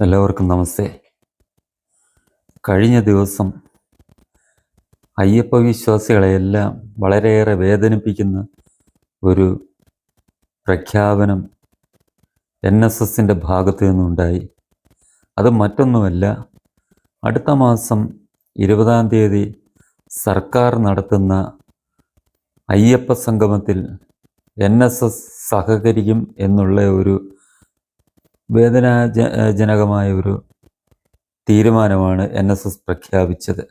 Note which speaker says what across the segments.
Speaker 1: എല്ലാവർക്കും നമസ്തേ. കഴിഞ്ഞ ദിവസം അയ്യപ്പ വിശ്വാസികളെയെല്ലാം വളരെയേറെ വേദനിപ്പിക്കുന്ന ഒരു പ്രഖ്യാപനം എൻ എസ് എസിന്റെ ഭാഗത്തു നിന്നുണ്ടായി. അത് മറ്റൊന്നുമല്ല അടുത്ത മാസം ഇരുപതാം തീയതി സർക്കാർ നടത്തുന്ന അയ്യപ്പ സംഗമത്തിൽ എൻ എസ് എസ് സഹകരിക്കും എന്നുള്ള ഒരു വേദനാജനകമായ ഒരു തീരുമാനമാണ് എൻ എസ് എസ് പ്രഖ്യാപിച്ചത്.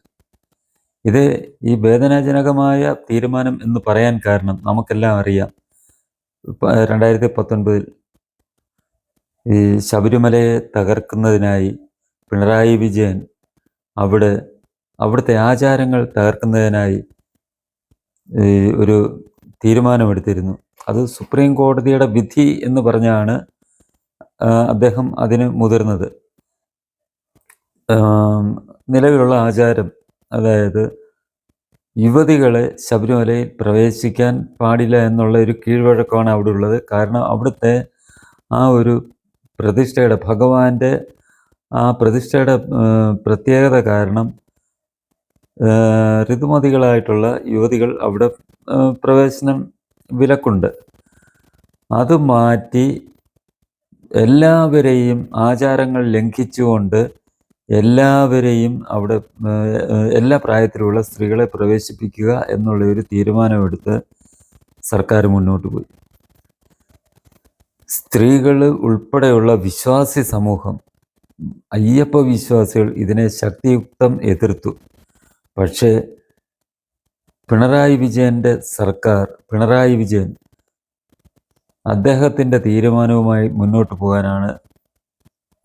Speaker 1: ഇത് ഈ വേദനാജനകമായ തീരുമാനം എന്ന് പറയാൻ കാരണം നമുക്കെല്ലാം അറിയാം. രണ്ടായിരത്തി പത്തൊൻപതിൽ ഈ ശബരിമലയെ തകർക്കുന്നതിനായി പിണറായി വിജയൻ അവിടെ അവിടുത്തെ ആചാരങ്ങൾ തകർക്കുന്നതിനായി ഒരു തീരുമാനമെടുത്തിരുന്നു. അത് സുപ്രീം കോടതിയുടെ വിധി എന്ന് പറഞ്ഞാണ് അദ്ദേഹം അതിന് മുതിർന്നത്. നിലവിലുള്ള ആചാരം അതായത് യുവതികളെ ശബരിമലയിൽ പ്രവേശിക്കാൻ പാടില്ല എന്നുള്ള ഒരു കീഴ്വഴക്കമാണ് അവിടെ ഉള്ളത്. കാരണം അവിടുത്തെ ആ ഒരു പ്രതിഷ്ഠയുടെ ഭഗവാന്റെ ആ പ്രതിഷ്ഠയുടെ പ്രത്യേകത കാരണം ഋതുമതികളായിട്ടുള്ള യുവതികൾ അവിടെ പ്രവേശനം വിലക്കുണ്ട്. അത് മാറ്റി എല്ലാവരെയും ആചാരങ്ങൾ ലംഘിച്ചുകൊണ്ട് എല്ലാവരെയും അവിടെ എല്ലാ പ്രായത്തിലുള്ള സ്ത്രീകളെ പ്രവേശിപ്പിക്കുക എന്നുള്ള ഒരു തീരുമാനമെടുത്ത് സർക്കാർ മുന്നോട്ട് പോയി. സ്ത്രീകൾ ഉൾപ്പെടെയുള്ള വിശ്വാസി സമൂഹം അയ്യപ്പ വിശ്വാസികൾ ഇതിനെ ശക്തിയുക്തം എതിർത്തു. പക്ഷേ പിണറായി വിജയന്റെ സർക്കാർ പിണറായി വിജയൻ അദ്ദേഹത്തിന്റെ തീരുമാനവുമായി മുന്നോട്ട് പോകാനാണ്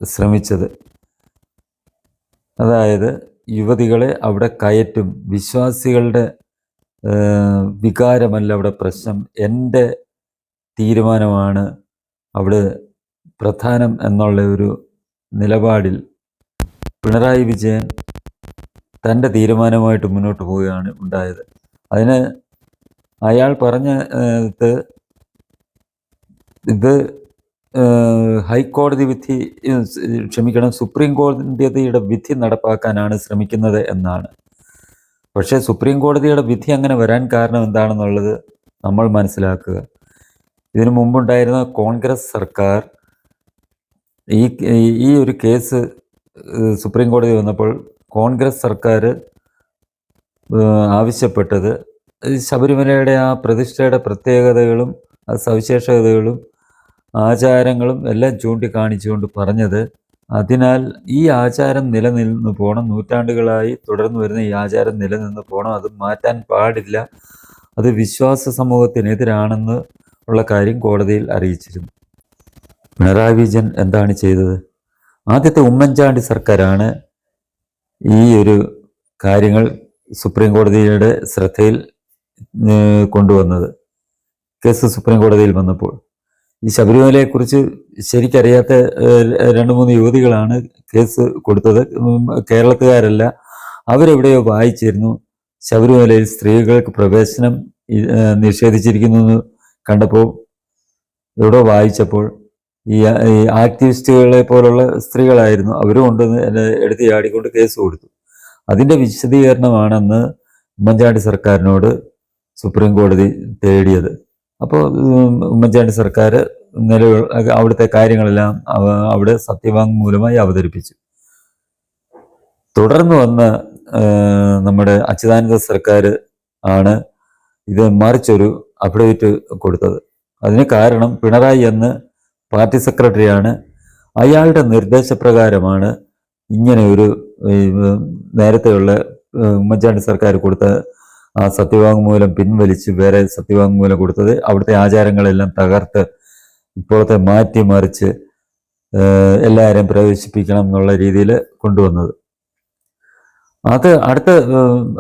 Speaker 1: ശ്രമിച്ചത്. അതായത് യുവതികളെ അവിടെ കയറ്റും. വിശ്വാസികളുടെ വികാരമല്ല അവിടെ പ്രശ്നം. എന്റെ തീരുമാനമാണ് അവിടെ പ്രധാനം എന്നുള്ള ഒരു നിലപാടിൽ പിണറായി വിജയൻ തന്റെ തീരുമാനമായിട്ട് മുന്നോട്ട് പോവുകയാണ് ഉണ്ടായത്. അതിന് അയാൾ പറഞ്ഞ ഏഹ്, ഇത് ഹൈക്കോടതി വിധി ക്ഷമിക്കണം സുപ്രീം കോടതിയുടെ വിധി നടപ്പാക്കാനാണ് ശ്രമിക്കുന്നത് എന്നാണ്. പക്ഷേ സുപ്രീം കോടതിയുടെ വിധി അങ്ങനെ വരാൻ കാരണം എന്താണെന്നുള്ളത് നമ്മൾ മനസ്സിലാക്കുക. ഇതിനു മുമ്പുണ്ടായിരുന്ന കോൺഗ്രസ് സർക്കാർ ഈ ഈ ഒരു കേസ് സുപ്രീം കോടതി വന്നപ്പോൾ കോൺഗ്രസ് സർക്കാർ ആവശ്യപ്പെട്ടത് ശബരിമലയുടെ ആ പ്രതിഷ്ഠയുടെ പ്രത്യേകതകളും സവിശേഷതകളും ആചാരങ്ങളും എല്ലാം ചൂണ്ടിക്കാണിച്ചുകൊണ്ട് പറഞ്ഞത് അതിനാൽ ഈ ആചാരം നിലനിന്ന് പോകണം നൂറ്റാണ്ടുകളായി തുടർന്നു വരുന്ന ഈ ആചാരം നിലനിന്ന് പോകണം അത് മാറ്റാൻ പാടില്ല. അത് വിശ്വാസ സമൂഹത്തിനെതിരാണെന്ന് ഉള്ള കാര്യം കോടതിയിൽ അറിയിച്ചിരുന്നു. പിണറായി വിജയൻ എന്താണ് ചെയ്തത്? ആദ്യത്തെ ഉമ്മൻചാണ്ടി സർക്കാരാണ് ഈ ഒരു കാര്യങ്ങൾ സുപ്രീം കോടതിയുടെ ശ്രദ്ധയിൽ കൊണ്ടുവന്നത്. കേസ് സുപ്രീം കോടതിയിൽ വന്നപ്പോൾ. ഈ ശബരിമലയെക്കുറിച്ച് ശരിക്കറിയാത്ത രണ്ട് മൂന്ന് യുവതികളാണ് കേസ് കൊടുത്തത്. കേരളത്തുകാരല്ല. അവരെവിടെയോ വായിച്ചിരുന്നു. ശബരിമലയിൽ സ്ത്രീകൾക്ക് പ്രവേശനം നിഷേധിച്ചിരിക്കുന്നു എന്ന് കണ്ടപ്പോൾ എവിടെ വായിച്ചപ്പോൾ ഈ ആക്ടിവിസ്റ്റുകളെ പോലുള്ള സ്ത്രീകളായിരുന്നു. അവരും ഉണ്ടെന്ന് എടുത്ത് ചാടിക്കൊണ്ട് കേസ് കൊടുത്തു. അതിന്റെ വിശദീകരണമാണെന്ന് ഉമ്മൻചാണ്ടി സർക്കാരിനോട് സുപ്രീം കോടതി തേടിയത്. അപ്പോൾ ഉമ്മൻചാണ്ടി സർക്കാർ നിലവിൽ അവിടുത്തെ കാര്യങ്ങളെല്ലാം അവ- അവിടെ സത്യവാങ്മൂലമായി അവതരിപ്പിച്ചു. തുടർന്ന് വന്ന നമ്മുടെ അച്യുതാനന്ദ സർക്കാർ ആണ് ഇത് മറിച്ചൊരു അപ്ഡേറ്റ് കൊടുത്തത്. അതിന് കാരണം പിണറായി എന്ന് പാർട്ടി സെക്രട്ടറിയാണ് അയാളുടെ നിർദ്ദേശപ്രകാരമാണ് ഇങ്ങനെ ഒരു നേരത്തെയുള്ള ഉമ്മൻചാണ്ടി സർക്കാർ കൊടുത്ത ആ സത്യവാങ്മൂലം പിൻവലിച്ച് വേറെ സത്യവാങ്മൂലം കൊടുത്തത് അവിടുത്തെ ആചാരങ്ങളെല്ലാം തകർത്ത് ഇപ്പോഴത്തെ മാറ്റിമറിച്ച് മറിച്ച് എല്ലാവരെയും പ്രവേശിപ്പിക്കണം എന്നുള്ള രീതിയിൽ കൊണ്ടുവന്നത്. അത് അടുത്ത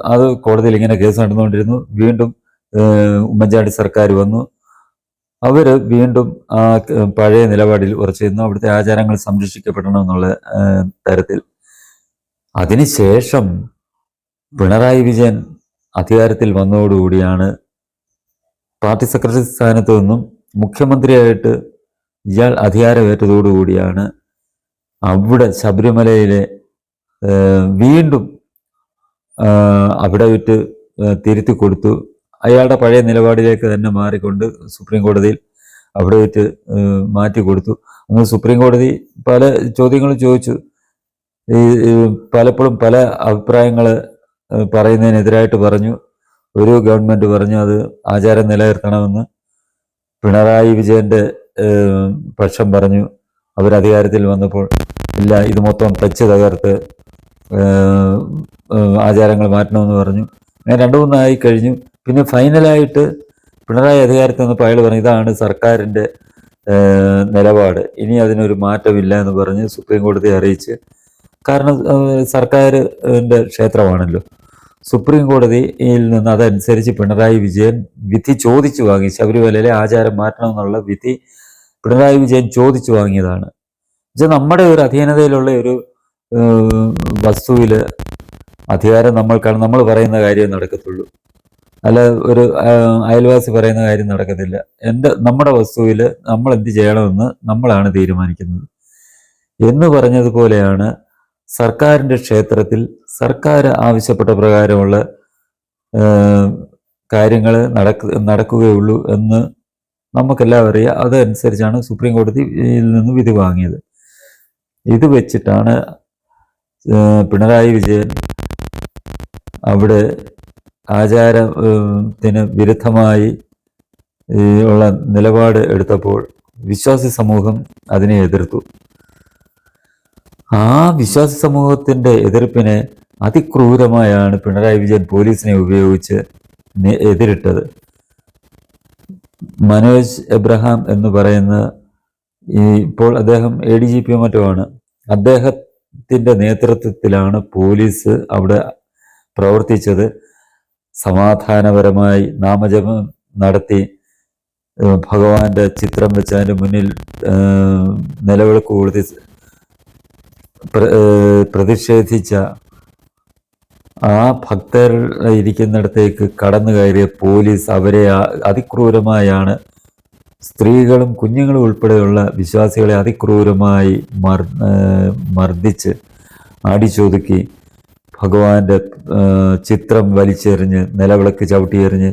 Speaker 1: അത് കോടതിയിൽ ഇങ്ങനെ കേസ് നടന്നുകൊണ്ടിരുന്നു. വീണ്ടും ഉമ്മൻചാണ്ടി സർക്കാർ വന്നു. അവർ വീണ്ടും ആ പഴയ നിലപാടിൽ ഉറച്ചു അവിടുത്തെ ആചാരങ്ങൾ സംരക്ഷിക്കപ്പെടണം എന്നുള്ള തരത്തിൽ. അതിനുശേഷം പിണറായി വിജയൻ അധികാരത്തിൽ വന്നതോടുകൂടിയാണ് പാർട്ടി സെക്രട്ടറി സ്ഥാനത്ത് നിന്നും മുഖ്യമന്ത്രിയായിട്ട് ഇയാൾ അധികാരമേറ്റതോടുകൂടിയാണ് അവിടെ ശബരിമലയിലെ വീണ്ടും അവിടെ വിറ്റ് തിരുത്തി കൊടുത്തു അയാളുടെ പഴയ നിലപാടിലേക്ക് തന്നെ മാറിക്കൊണ്ട് സുപ്രീം കോടതിയിൽ അവിടെ വെച്ച് മാറ്റി കൊടുത്തു അന്ന് സുപ്രീം കോടതി പല ചോദ്യങ്ങളും ചോദിച്ചു. പലപ്പോഴും പല അഭിപ്രായങ്ങൾ പറയുന്നതിനെതിരായിട്ട് പറഞ്ഞു. ഒരു ഗവൺമെന്റ് പറഞ്ഞു അത് ആചാരം നിലനിർത്തണമെന്ന്. പിണറായി വിജയന്റെ പക്ഷം പറഞ്ഞു. അവർ അധികാരത്തിൽ വന്നപ്പോൾ ഇല്ല ഇത് മൊത്തം തച്ച് തകർത്ത് ആചാരങ്ങൾ മാറ്റണമെന്ന് പറഞ്ഞു. അങ്ങനെ രണ്ടു മൂന്നായി കഴിഞ്ഞു. പിന്നെ ഫൈനലായിട്ട് പിണറായി അധികാരത്തിൽ വന്നപ്പോൾ അയാൾ പറഞ്ഞു ഇതാണ് സർക്കാരിന്റെ നിലപാട്. ഇനി അതിനൊരു മാറ്റമില്ല എന്ന് പറഞ്ഞ് സുപ്രീം കോടതിയെ അറിയിച്ച് കാരണം സർക്കാരിന്റെ ക്ഷേത്രമാണല്ലോ. സുപ്രീം കോടതിയിൽ നിന്ന് അതനുസരിച്ച് പിണറായി വിജയൻ വിധി ചോദിച്ചു വാങ്ങി ശബരിമലയിലെ ആചാരം മാറ്റണമെന്നുള്ള വിധി പിണറായി വിജയൻ ചോദിച്ചു വാങ്ങിയതാണ്. പക്ഷെ നമ്മുടെ ഒരു അധീനതയിലുള്ള ഒരു വസ്തുവിൽ അധികാരം നമ്മൾക്കാണ്. നമ്മൾ പറയുന്ന കാര്യം നടക്കത്തുള്ളൂ. അല്ല ഒരു അയൽവാസി പറയുന്ന കാര്യം നടക്കത്തില്ല. എന്റെ നമ്മുടെ വസ്തുവിൽ നമ്മൾ എന്ത് ചെയ്യണമെന്ന് നമ്മളാണ് തീരുമാനിക്കുന്നത്. എന്ന് പറഞ്ഞതുപോലെയാണ് സർക്കാരിന്റെ ക്ഷേത്രത്തിൽ സർക്കാർ ആവശ്യപ്പെട്ട പ്രകാരമുള്ള കാര്യങ്ങൾ നടക്ക നടക്കുകയുള്ളൂ എന്ന് നമുക്കെല്ലാം അറിയാം അതനുസരിച്ചാണ് സുപ്രീം കോടതിയിൽ നിന്ന് വിധി വാങ്ങിയത്. ഇത് വെച്ചിട്ടാണ് പിണറായി വിജയൻ അവിടെ ആചാരത്തിന് വിരുദ്ധമായി ഉള്ള നിലപാട് എടുത്തപ്പോൾ വിശ്വാസി സമൂഹം അതിനെ എതിർത്തു. ആ വിശ്വാസി സമൂഹത്തിന്റെ എതിർപ്പിനെ അതിക്രൂരമായാണ് പിണറായി വിജയൻ പോലീസിനെ ഉപയോഗിച്ച് എതിരിട്ടത്. മനോജ് എബ്രഹാം എന്ന് പറയുന്ന ഈ ഇപ്പോൾ അദ്ദേഹം എ ഡി ജി പി മറ്റുമാണ്. അദ്ദേഹത്തിന്റെ നേതൃത്വത്തിലാണ് പോലീസ് അവിടെ പ്രവർത്തിച്ചത്. സമാധാനപരമായി നാമജപം നടത്തി. ഭഗവാന്റെ ചിത്രം വെച്ച് മുന്നിൽ നിലവിളക്ക് ഏഹ് പ്രതിഷേധിച്ച ആ ഭക്തർ ഇരിക്കുന്നിടത്തേക്ക് കടന്നു കയറിയ പോലീസ് അവരെ അതിക്രൂരമായാണ് സ്ത്രീകളും കുഞ്ഞുങ്ങളും ഉൾപ്പെടെയുള്ള വിശ്വാസികളെ അതിക്രൂരമായി മർ മർദ്ദിച്ച് അടിച്ചൊതുക്കി ഭഗവാന്റെ ചിത്രം വലിച്ചെറിഞ്ഞ് നിലവിളക്ക് ചവിട്ടിയെറിഞ്ഞ്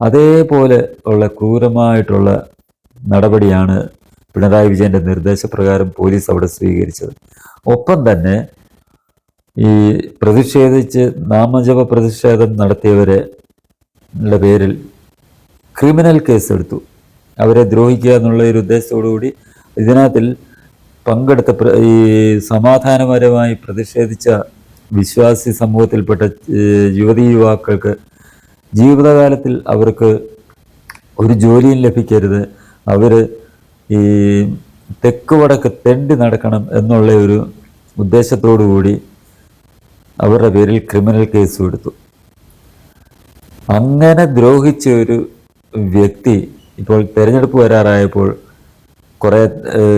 Speaker 1: അതേപോലെ ഉള്ള ക്രൂരമായിട്ടുള്ള നടപടിയാണ് പിണറായി വിജയന്റെ നിർദ്ദേശപ്രകാരം പോലീസ് അവിടെ സ്വീകരിച്ചത്. ഒപ്പം തന്നെ ഈ പ്രതിഷേധിച്ച് നാമജപ പ്രതിഷേധം നടത്തിയവരെ പേരിൽ ക്രിമിനൽ കേസ് എടുത്തു അവരെ ദ്രോഹിക്കുക എന്നുള്ള ഒരു ഉദ്ദേശത്തോടുകൂടി ഇതിനകത്തിൽ പങ്കെടുത്ത ഈ സമാധാനപരമായി പ്രതിഷേധിച്ച വിശ്വാസി സമൂഹത്തിൽപ്പെട്ട യുവതീ യുവാക്കൾക്ക് ജീവിതകാലത്തിൽ അവർക്ക് ഒരു ജോലിയും ലഭിക്കരുത്. അവർ ഈ തെക്ക് വടക്ക് തെണ്ടി നടക്കണം എന്നുള്ള ഒരു ഉദ്ദേശത്തോടു കൂടി അവരുടെ പേരിൽ ക്രിമിനൽ കേസ് എടുത്തു അങ്ങനെ ദ്രോഹിച്ച ഒരു വ്യക്തി ഇപ്പോൾ തെരഞ്ഞെടുപ്പ് വരാറായപ്പോൾ കുറേ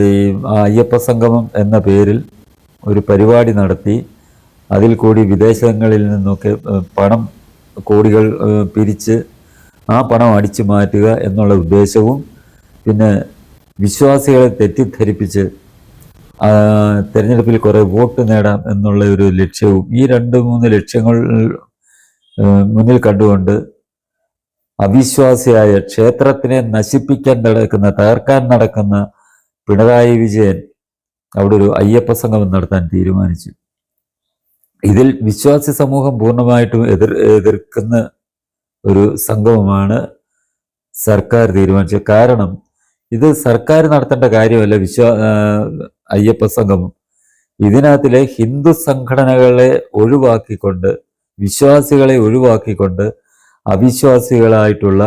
Speaker 1: ഈ അയ്യപ്പ സംഗമം എന്ന പേരിൽ ഒരു പരിപാടി നടത്തി. അതിൽ കൂടി വിദേശങ്ങളിൽ നിന്നൊക്കെ പണം കോടികൾ പിരിച്ച് ആ പണം അടിച്ചു മാറ്റുക എന്നുള്ള ഉദ്ദേശവും പിന്നെ വിശ്വാസികളെ തെറ്റിദ്ധരിപ്പിച്ച് തിരഞ്ഞെടുപ്പിൽ കുറേ വോട്ട് നേടാം എന്നുള്ള ഒരു ലക്ഷ്യവും ഈ രണ്ട് മൂന്ന് ലക്ഷ്യങ്ങൾ മുന്നിൽ കണ്ടുകൊണ്ട് അവിശ്വാസിയായ ക്ഷേത്രത്തിനെ നശിപ്പിക്കാൻ നടക്കുന്ന തകർക്കാൻ നടക്കുന്ന പിണറായി വിജയൻ അവിടെ ഒരു അയ്യപ്പ സംഗമം നടത്താൻ തീരുമാനിച്ചു. ഇതിൽ വിശ്വാസി സമൂഹം പൂർണമായിട്ടും എതിർ എതിർക്കുന്ന ഒരു സംഗമമാണ് സർക്കാർ തീരുമാനിച്ചത്. കാരണം ഇത് സർക്കാർ നടത്തേണ്ട കാര്യമല്ല വിശ്വ അയ്യപ്പ സംഗമം. ഇതിനകത്തിലെ ഹിന്ദു സംഘടനകളെ ഒഴിവാക്കിക്കൊണ്ട് വിശ്വാസികളെ ഒഴിവാക്കിക്കൊണ്ട് അവിശ്വാസികളായിട്ടുള്ള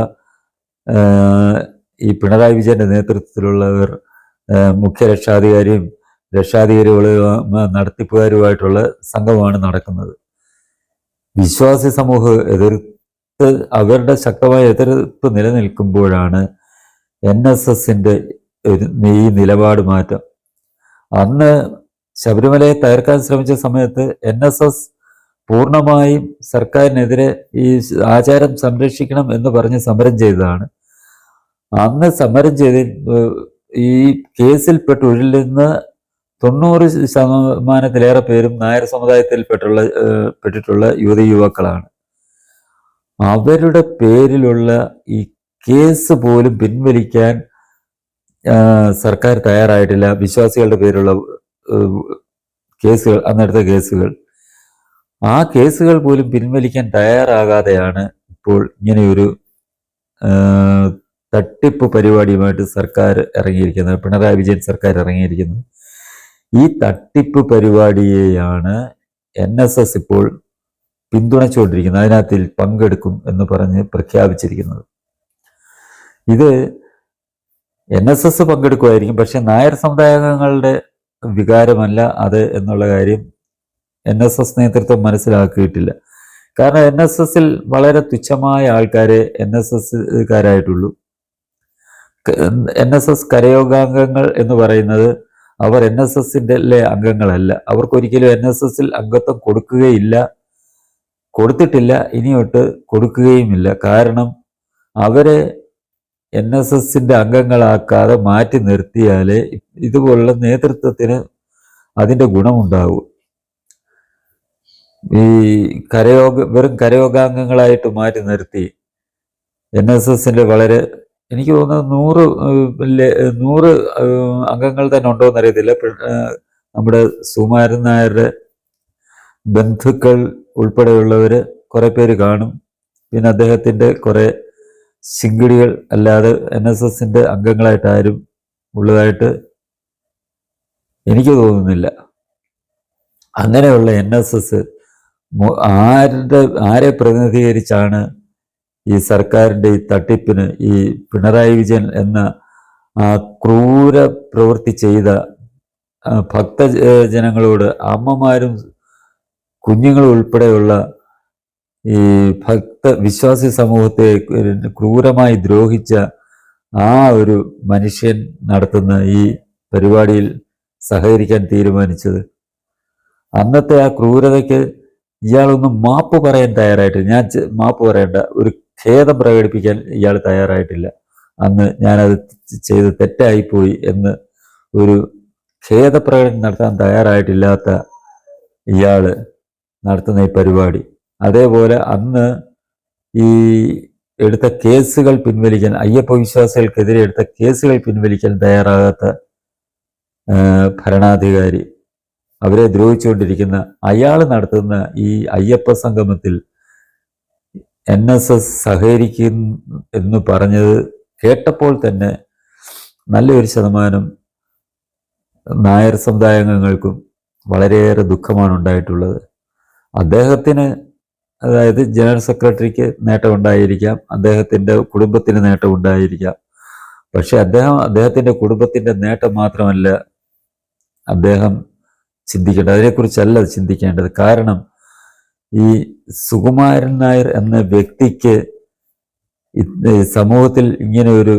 Speaker 1: ഈ പിണറായി വിജയന്റെ നേതൃത്വത്തിലുള്ളവർ മുഖ്യ രക്ഷാധികാരിയും രക്ഷാധികാരികളും നടത്തിപ്പുകാരുമായിട്ടുള്ള സംഘമാണ് നടക്കുന്നത്. വിശ്വാസി സമൂഹം എതിർത്ത് അവരുടെ ശക്തമായ എതിർപ്പ് നിലനിൽക്കുമ്പോഴാണ് എൻ എസ് എസിന്റെ ഒരു ഈ നിലപാട് മാറ്റം. അന്ന് ശബരിമലയെ തകർക്കാൻ ശ്രമിച്ച സമയത്ത് എൻ എസ് എസ് പൂർണമായും സർക്കാരിനെതിരെ ഈ ആചാരം സംരക്ഷിക്കണം എന്ന് പറഞ്ഞ് സമരം ചെയ്തതാണ്. അന്ന് സമരം ചെയ്ത് ഈ കേസിൽപ്പെട്ട് ഉഴലുന്ന തൊണ്ണൂറ് ശതമാനത്തിലേറെ പേരും നായർ സമുദായത്തിൽപ്പെട്ടുള്ള പെട്ടുള്ള പെട്ടിട്ടുള്ള യുവതി യുവാക്കളാണ്. അവരുടെ പേരിലുള്ള ഈ കേസ് പോലും പിൻവലിക്കാൻ സർക്കാർ തയ്യാറായിട്ടില്ല. വിശ്വാസികളുടെ പേരുള്ള കേസുകൾ അന്നേരത്തെ കേസുകൾ. ആ കേസുകൾ പോലും പിൻവലിക്കാൻ തയ്യാറാകാതെയാണ് ഇപ്പോൾ ഇങ്ങനെയൊരു തട്ടിപ്പ് പരിപാടിയുമായിട്ട് സർക്കാർ ഇറങ്ങിയിരിക്കുന്നത്. പിണറായി വിജയൻ സർക്കാർ ഇറങ്ങിയിരിക്കുന്നത്. ഈ തട്ടിപ്പ് പരിപാടിയെയാണ് എൻ എസ് എസ് ഇപ്പോൾ പിന്തുണച്ചുകൊണ്ടിരിക്കുന്നത്. അതിനകത്തിൽ പങ്കെടുക്കും എന്ന് പറഞ്ഞ് പ്രഖ്യാപിച്ചിരിക്കുന്നത്. ഇത് എൻ എസ് എസ് പങ്കെടുക്കുമായിരിക്കും. പക്ഷെ നായർ സമുദായങ്ങളുടെ വികാരമല്ല അത് എന്നുള്ള കാര്യം എൻ എസ് എസ് നേതൃത്വം മനസ്സിലാക്കിയിട്ടില്ല. കാരണം എൻ എസ് എസിൽ വളരെ തുച്ഛമായ ആൾക്കാരെ എൻ എസ് എസ്കാരായിട്ടുള്ളൂ എൻ എസ് എസ് കരയോഗാംഗങ്ങൾ എന്ന് പറയുന്നത് അവർ എൻ എസ് എസിന്റെ അംഗങ്ങളല്ല. അവർക്കൊരിക്കലും എൻ എസ് എസിൽ അംഗത്വം കൊടുക്കുകയില്ല. കൊടുത്തിട്ടില്ല ഇനിയൊട്ട് കൊടുക്കുകയുമില്ല. കാരണം അവരെ എൻ എസ് എസിന്റെ അംഗങ്ങളാക്കാതെ മാറ്റി നിർത്തിയാലേ ഇതുപോലുള്ള നേതൃത്വത്തിന് അതിന്റെ ഗുണമുണ്ടാകൂ ഈ കരയോഗ വെറും കരയോഗാംഗങ്ങളായിട്ട് മാറ്റി നിർത്തി എൻ എസ് എസിന്റെ വളരെ എനിക്ക് തോന്നുന്നത് നൂറ് നൂറ് അംഗങ്ങൾ തന്നെ ഉണ്ടോ എന്നറിയത്തില്ല നമ്മുടെ സുമാരൻ നായരുടെ ബന്ധുക്കൾ ഉൾപ്പെടെയുള്ളവര് കുറേ പേര് കാണും. പിന്നെ അദ്ദേഹത്തിന്റെ കുറെ ശിങ്കിടികൾ അല്ലാതെ എൻ എസ് എസിന്റെ അംഗങ്ങളായിട്ട് ആരും ഉള്ളതായിട്ട് എനിക്ക് തോന്നുന്നില്ല. അങ്ങനെയുള്ള എൻ എസ് എസ് ആരുടെ ആരെ പ്രതിനിധീകരിച്ചാണ് ഈ സർക്കാരിന്റെ ഈ തട്ടിപ്പിന് ഈ പിണറായി വിജയൻ എന്ന ആ ക്രൂര പ്രവൃത്തി ചെയ്ത ഭക്തജനങ്ങളോട് ഭക്ത ജനങ്ങളോട് അമ്മമാരും കുഞ്ഞുങ്ങളും ഉൾപ്പെടെയുള്ള ഈ ഭക്ത വിശ്വാസി സമൂഹത്തെ ക്രൂരമായി ദ്രോഹിച്ച ആ ഒരു മനുഷ്യൻ നടത്തുന്ന ഈ പരിപാടിയിൽ സഹകരിക്കാൻ തീരുമാനിച്ചത്. അന്നത്തെ ആ ക്രൂരതയ്ക്ക് ഇയാളൊന്നും മാപ്പ് പറയാൻ തയ്യാറായിട്ടില്ല ഞാൻ മാപ്പ് പറയേണ്ട ഒരു ഖേദം പ്രകടിപ്പിക്കാൻ ഇയാൾ തയ്യാറായിട്ടില്ല. അന്ന് ഞാനത് ചെയ്ത് തെറ്റായിപ്പോയി എന്ന് ഒരു ഖേദപ്രകടനം നടത്താൻ തയ്യാറായിട്ടില്ലാത്ത ഇയാൾ നടത്തുന്ന ഈ പരിപാടി. അതേപോലെ അന്ന് ഈ എടുത്ത കേസുകൾ പിൻവലിക്കാൻ അയ്യപ്പ വിശ്വാസികൾക്കെതിരെ എടുത്ത കേസുകൾ പിൻവലിക്കാൻ തയ്യാറാകാത്ത ഭരണാധികാരി. അവരെ ദ്രോഹിച്ചുകൊണ്ടിരിക്കുന്ന അയാൾ നടത്തുന്ന ഈ അയ്യപ്പ സംഗമത്തിൽ എൻ എസ് എസ് സഹകരിക്കും എന്ന് പറഞ്ഞത് കേട്ടപ്പോൾ തന്നെ നല്ലൊരു ശതമാനം നായർ സമുദായാംഗങ്ങൾക്കും വളരെയേറെ ദുഃഖമാണ് ഉണ്ടായിട്ടുള്ളത്. അദ്ദേഹത്തിന് അതായത് ജനറൽ സെക്രട്ടറിക്ക് നേട്ടമുണ്ടായിരിക്കാം അദ്ദേഹത്തിന്റെ കുടുംബത്തിന് നേട്ടമുണ്ടായിരിക്കാം പക്ഷെ അദ്ദേഹം അദ്ദേഹത്തിന്റെ കുടുംബത്തിന്റെ നേട്ടം മാത്രമല്ല അദ്ദേഹം ചിന്തിക്കേണ്ടത് അതിനെക്കുറിച്ചല്ല ചിന്തിക്കേണ്ടത്. കാരണം ഈ സുകുമാരൻ നായർ എന്ന വ്യക്തിക്ക് സമൂഹത്തിൽ ഇങ്ങനെ ഒരു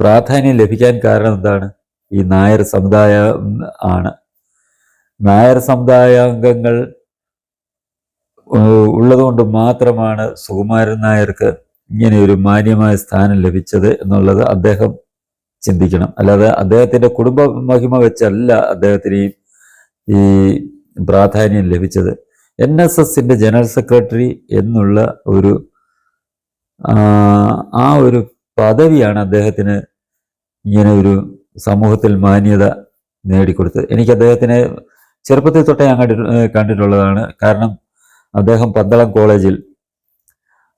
Speaker 1: പ്രാധാന്യം ലഭിക്കാൻ കാരണം എന്താണ്? ഈ നായർ സമുദായ ആണ്. നായർ സമുദായാംഗങ്ങൾ ഉള്ളതുകൊണ്ട് മാത്രമാണ് സുകുമാരൻ നായർക്ക് ഇങ്ങനെ ഒരു മാന്യമായ സ്ഥാനം ലഭിച്ചത് എന്നുള്ളത് അദ്ദേഹം ചിന്തിക്കണം. അല്ലാതെ അദ്ദേഹത്തിന്റെ കുടുംബ മഹിമ വെച്ചല്ല അദ്ദേഹത്തിന് ഈ പ്രാധാന്യം ലഭിച്ചത്. എൻ എസ് എസിന്റെ ജനറൽ സെക്രട്ടറി എന്നുള്ള ഒരു ആ ഒരു പദവിയാണ് അദ്ദേഹത്തിന് ഇങ്ങനെ ഒരു സമൂഹത്തിൽ മാന്യത നേടിക്കൊടുത്തത്. എനിക്ക് അദ്ദേഹത്തിനെ ചെറുപ്പത്തിൽ തൊട്ടേ ഞാൻ കണ്ടിട്ടുള്ളതാണ്. കാരണം അദ്ദേഹം പന്തളം കോളേജിൽ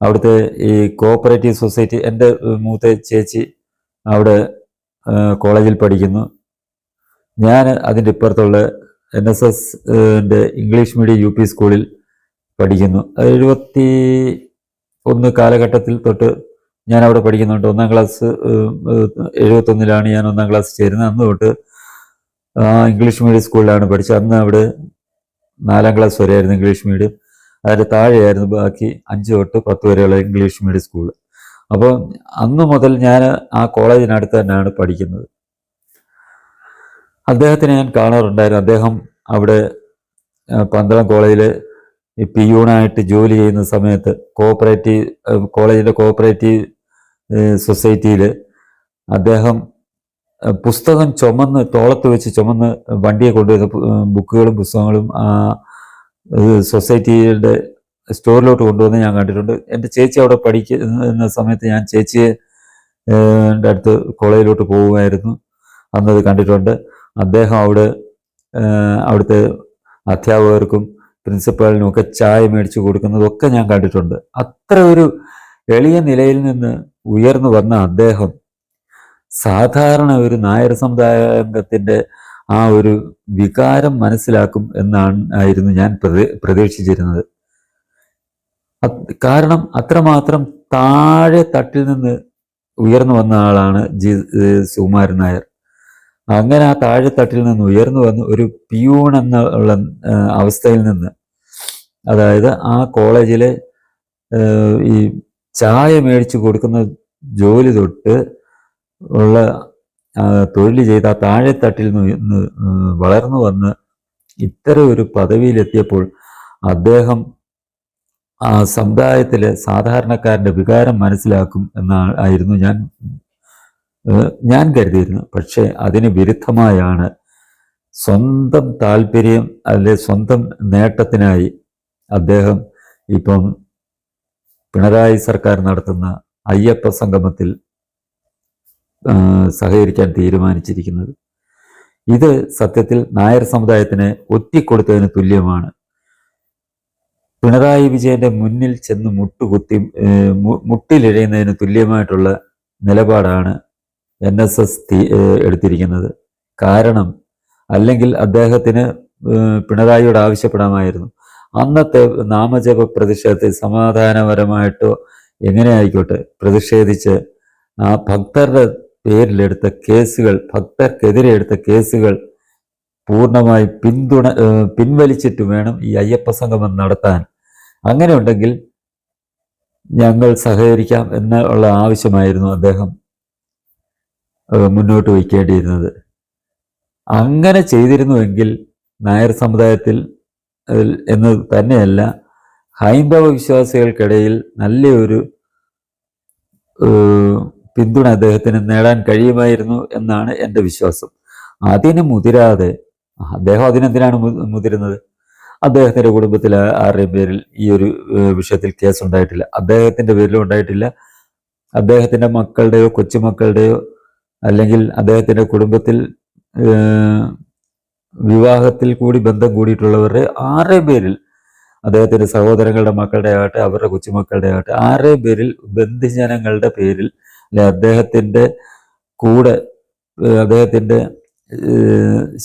Speaker 1: അവിടുത്തെ ഈ കോപ്പറേറ്റീവ് സൊസൈറ്റി എന്റെ മൂത്ത ചേച്ചി അവിടെ കോളേജിൽ പഠിക്കുന്നു. ഞാൻ അതിന്റെ ഇപ്പുറത്തുള്ള N S S English medium U P സ്കൂളിൽ പഠിക്കുന്നു. എഴുപത്തി ഒന്ന് കാലഘട്ടത്തിൽ തൊട്ട് ഞാൻ അവിടെ പഠിക്കുന്നുണ്ട്. ഒന്നാം ക്ലാസ് എഴുപത്തൊന്നിലാണ് ഞാൻ ഒന്നാം ക്ലാസ് ചേരുന്നത്. അന്ന് തൊട്ട് ഇംഗ്ലീഷ് മീഡിയം സ്കൂളിലാണ് പഠിച്ചത്. അന്ന് അവിടെ നാലാം ക്ലാസ് വരെയായിരുന്നു ഇംഗ്ലീഷ് മീഡിയം. അതിന്റെ താഴെയായിരുന്നു ബാക്കി അഞ്ച് തൊട്ട് പത്ത് വരെയുള്ള ഇംഗ്ലീഷ് മീഡിയം സ്കൂൾ അപ്പോൾ അന്ന് മുതൽ ഞാൻ ആ കോളേജിനടുത്ത് തന്നെയാണ് പഠിക്കുന്നത്. അദ്ദേഹത്തിനെ ഞാൻ കാണാറുണ്ടായിരുന്നു. അദ്ദേഹം അവിടെ പന്തളം കോളേജിൽ പിയൂണായിട്ട് ജോലി ചെയ്യുന്ന സമയത്ത് കോപ്പറേറ്റീവ് കോളേജിന്റെ കോപ്പറേറ്റീവ് സൊസൈറ്റിയിൽ അദ്ദേഹം പുസ്തകം ചുമന്ന് തോളത്ത് വെച്ച് ചുമന്ന് വണ്ടിയെ കൊണ്ടുവരുന്ന ബുക്കുകളും പുസ്തകങ്ങളും സൊസൈറ്റിയുടെ സ്റ്റോറിലോട്ട് കൊണ്ടുവന്ന് ഞാൻ കണ്ടിട്ടുണ്ട്. എന്റെ ചേച്ചി അവിടെ പഠിക്കുന്ന സമയത്ത് ഞാൻ ചേച്ചിയെ അടുത്ത് കോളേജിലോട്ട് പോവുമായിരുന്നു അന്നത് കണ്ടിട്ടുണ്ട്. അദ്ദേഹം അവിടെ അവിടുത്തെ അധ്യാപകർക്കും പ്രിൻസിപ്പാളിനും ഒക്കെ ചായ മേടിച്ചു കൊടുക്കുന്നതൊക്കെ ഞാൻ കണ്ടിട്ടുണ്ട്. അത്ര ഒരു എളിയ നിലയിൽ നിന്ന് ഉയർന്നു വന്ന അദ്ദേഹം സാധാരണ ഒരു നായർ സമുദായാംഗത്തിന്റെ ആ ഒരു വികാരം മനസ്സിലാക്കും എന്നാണ് ആയിരുന്നു ഞാൻ പ്രതി- പ്രതീക്ഷിച്ചിരുന്നത്. കാരണം അത്രമാത്രം താഴെ തട്ടിൽ നിന്ന് ഉയർന്നു വന്ന ആളാണ് ജി സുകുമാരൻ നായർ. അങ്ങനെ ആ താഴെ തട്ടിൽ നിന്ന് ഉയർന്നു വന്ന് ഒരു പിയൂൺ എന്നുള്ള അവസ്ഥയിൽ നിന്ന് അതായത് ആ കോളേജിലെ ഈ ചായ മേടിച്ചു കൊടുക്കുന്ന ജോലി തൊട്ട് ഉള്ള തൊഴിൽ ചെയ്ത താഴെത്തട്ടിൽ നിന്ന് വളർന്നു വന്ന് ഇത്തരം ഒരു പദവിയിലെത്തിയപ്പോൾ അദ്ദേഹം ആ സമുദായത്തിലെ സാധാരണക്കാരന്റെ വികാരം മനസ്സിലാക്കും എന്നാണ് ആയിരുന്നു ഞാൻ ഞാൻ കരുതിയിരുന്നു പക്ഷേ അതിന് വിരുദ്ധമായാണ് സ്വന്തം താല്പര്യം അല്ലെ സ്വന്തം നേട്ടത്തിനായി അദ്ദേഹം ഇപ്പം പിണറായി സർക്കാർ നടത്തുന്ന അയ്യപ്പ സംഗമത്തിൽ സഹകരിക്കാൻ തീരുമാനിച്ചിരിക്കുന്നത്. ഇത് സത്യത്തിൽ നായർ സമുദായത്തിന് ഒറ്റിക്കൊടുത്തതിന് തുല്യമാണ്. പിണറായി വിജയന്റെ മുന്നിൽ ചെന്ന് മുട്ടുകുത്തി മുട്ടിലിഴയുന്നതിന് തുല്യമായിട്ടുള്ള നിലപാടാണ് എൻ എസ് എസ് എടുത്തിരിക്കുന്നത്. കാരണം അല്ലെങ്കിൽ അദ്ദേഹത്തിന് പിണറായിയോട് ആവശ്യപ്പെടാമായിരുന്നു. അന്നത്തെ നാമജപ പ്രതിഷേധത്തിൽ സമാധാനപരമായിട്ടോ എങ്ങനെ ആയിക്കോട്ടെ പ്രതിഷേധിച്ച് ആ ഭക്തരുടെ പേരിലെടുത്ത കേസുകൾ ഭക്തർക്കെതിരെ എടുത്ത കേസുകൾ പൂർണമായി പിന്തുണ പിൻവലിച്ചിട്ട് വേണം ഈ അയ്യപ്പ സംഗമം നടത്താൻ. അങ്ങനെയുണ്ടെങ്കിൽ ഞങ്ങൾ സഹകരിക്കാം എന്നുള്ള ആവശ്യമായിരുന്നു അദ്ദേഹം മുന്നോട്ട് വയ്ക്കേണ്ടിയിരുന്നത്. അങ്ങനെ ചെയ്തിരുന്നുവെങ്കിൽ നായർ സമുദായത്തിൽ എന്ന് തന്നെയല്ല ഹൈന്ദവ വിശ്വാസികൾക്കിടയിൽ നല്ലൊരു പിന്തുണ അദ്ദേഹത്തിന് നേടാൻ കഴിയുമായിരുന്നു എന്നാണ് എന്റെ വിശ്വാസം. അതിന് മുതിരാതെ അദ്ദേഹം അതിനെന്തിനാണ് മുതിരുന്നത്? അദ്ദേഹത്തിന്റെ കുടുംബത്തിൽ ആരുടെയും പേരിൽ ഈ ഒരു വിഷയത്തിൽ കേസ് ഉണ്ടായിട്ടില്ല. അദ്ദേഹത്തിന്റെ പേരിലും ഉണ്ടായിട്ടില്ല. അദ്ദേഹത്തിന്റെ മക്കളുടെയോ കൊച്ചുമക്കളുടെയോ അല്ലെങ്കിൽ അദ്ദേഹത്തിന്റെ കുടുംബത്തിൽ വിവാഹത്തിൽ കൂടി ബന്ധം കൂടിയിട്ടുള്ളവരുടെ ആരുടെയും പേരിൽ അദ്ദേഹത്തിന്റെ സഹോദരങ്ങളുടെ മക്കളുടെ ആകട്ടെ അവരുടെ കൊച്ചുമക്കളുടെ ആകട്ടെ ആരുടെയും പേരിൽ ബന്ധുജനങ്ങളുടെ പേരിൽ അല്ലെ അദ്ദേഹത്തിന്റെ കൂടെ അദ്ദേഹത്തിന്റെ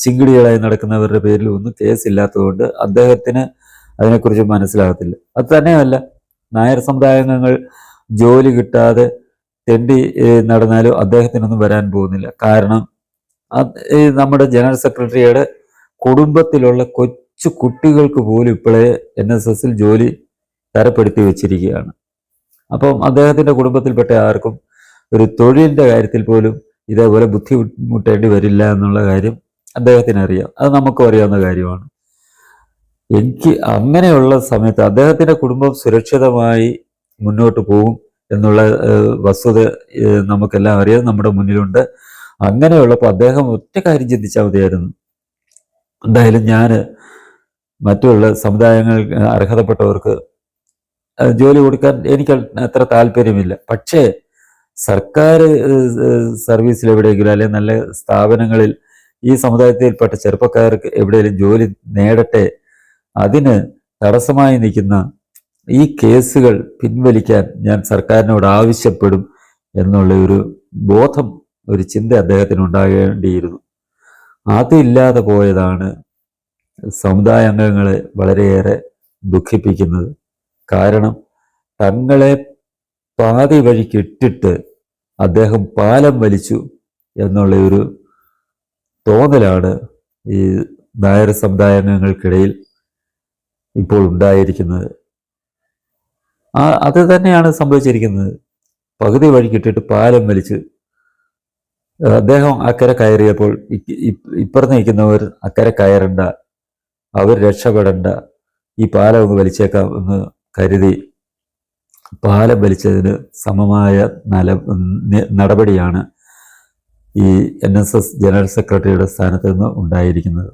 Speaker 1: ശിങ്കിടികളായി നടക്കുന്നവരുടെ പേരിൽ ഒന്നും കേസില്ലാത്തതുകൊണ്ട് അദ്ദേഹത്തിന് അതിനെക്കുറിച്ച് മനസ്സിലാകത്തില്ല. അത് തന്നെയല്ല നായർ സമുദായാംഗങ്ങൾ ജോലി കിട്ടാതെ തെണ്ടി നടന്നാലും അദ്ദേഹത്തിനൊന്നും വരാൻ പോകുന്നില്ല. കാരണം നമ്മുടെ ജനറൽ സെക്രട്ടറിയുടെ കുടുംബത്തിലുള്ള കൊച്ചു കുട്ടികൾക്ക് പോലും ഇപ്പോഴേ എൻ എസ് എസിൽ ജോലി തരപ്പെടുത്തി വെച്ചിരിക്കുകയാണ്. അപ്പം അദ്ദേഹത്തിന്റെ കുടുംബത്തിൽപ്പെട്ട ആർക്കും ഒരു തൊഴിലിന്റെ കാര്യത്തിൽ പോലും ഇതേപോലെ ബുദ്ധിമുട്ടേണ്ടി വരില്ല എന്നുള്ള കാര്യം അദ്ദേഹത്തിന് അറിയാം അത് നമുക്കും അറിയാവുന്ന കാര്യമാണ്. എനിക്ക് അങ്ങനെയുള്ള സമയത്ത് അദ്ദേഹത്തിന്റെ കുടുംബം സുരക്ഷിതമായി മുന്നോട്ട് പോകും എന്നുള്ള വസ്തുത നമുക്കെല്ലാം അറിയാം നമ്മുടെ മുന്നിലുണ്ട്. അങ്ങനെയുള്ളപ്പോൾ അദ്ദേഹം ഒറ്റ കാര്യം ചിന്തിച്ചാൽ മതിയായിരുന്നു. എന്തായാലും ഞാൻ മറ്റുള്ള സമുദായങ്ങൾ അർഹതപ്പെട്ടവർക്ക് ജോലി കൊടുക്കാൻ എനിക്ക് അത്ര താല്പര്യമില്ല. പക്ഷേ സർക്കാർ സർവീസിൽ എവിടെയെങ്കിലും അല്ലെങ്കിൽ നല്ല സ്ഥാപനങ്ങളിൽ ഈ സമുദായത്തിൽപ്പെട്ട ചെറുപ്പക്കാർക്ക് എവിടെയെങ്കിലും ജോലി നേടട്ടെ അതിന് തടസ്സമായി നിൽക്കുന്ന ഈ കേസുകൾ പിൻവലിക്കാൻ ഞാൻ സർക്കാരിനോട് ആവശ്യപ്പെടും എന്നുള്ള ഒരു ബോധം ഒരു ചിന്ത അദ്ദേഹത്തിന് ഉണ്ടാകേണ്ടിയിരുന്നു. അതില്ലാതെ പോയതാണ് സമുദായ അംഗങ്ങളെ വളരെയേറെ ദുഃഖിപ്പിക്കുന്നത്. കാരണം തങ്ങളെ പാതി വഴിക്ക് കെട്ടിട്ട് അദ്ദേഹം പാലം വലിച്ചു എന്നുള്ള ഒരു തോന്നലാണ് ഈ നായർ സമുദായങ്ങൾക്കിടയിൽ ഇപ്പോൾ ഉണ്ടായിരിക്കുന്നത്. ആ അത് തന്നെയാണ് സംഭവിച്ചിരിക്കുന്നത്. പകുതി വഴിക്കിട്ടിട്ട് പാലം വലിച്ച് അദ്ദേഹം അക്കരെ കയറിയപ്പോൾ ഇപ്പുറത്ത് നിൽക്കുന്നവർ അക്കരെ കയറണ്ട അവർ രക്ഷപ്പെടണ്ട ഈ പാലം ഒന്ന് വലിച്ചേക്കാം എന്ന് കരുതി പാലം വലിച്ചതിന് സമമായ നല നടപടിയാണ് ഈ എൻ എസ് എസ് ജനറൽ സെക്രട്ടറിയുടെ സ്ഥാനത്ത് നിന്ന് ഉണ്ടായിരിക്കുന്നത്.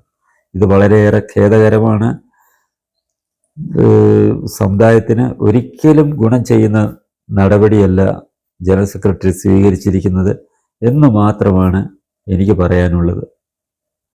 Speaker 1: ഇത് വളരെയേറെ ഖേദകരമാണ്. സമുദായത്തിന് ഒരിക്കലും ഗുണം ചെയ്യുന്ന നടപടിയല്ല ജനറൽ സെക്രട്ടറി സ്വീകരിച്ചിരിക്കുന്നത് എന്ന് മാത്രമാണ് എനിക്ക് പറയാനുള്ളത്.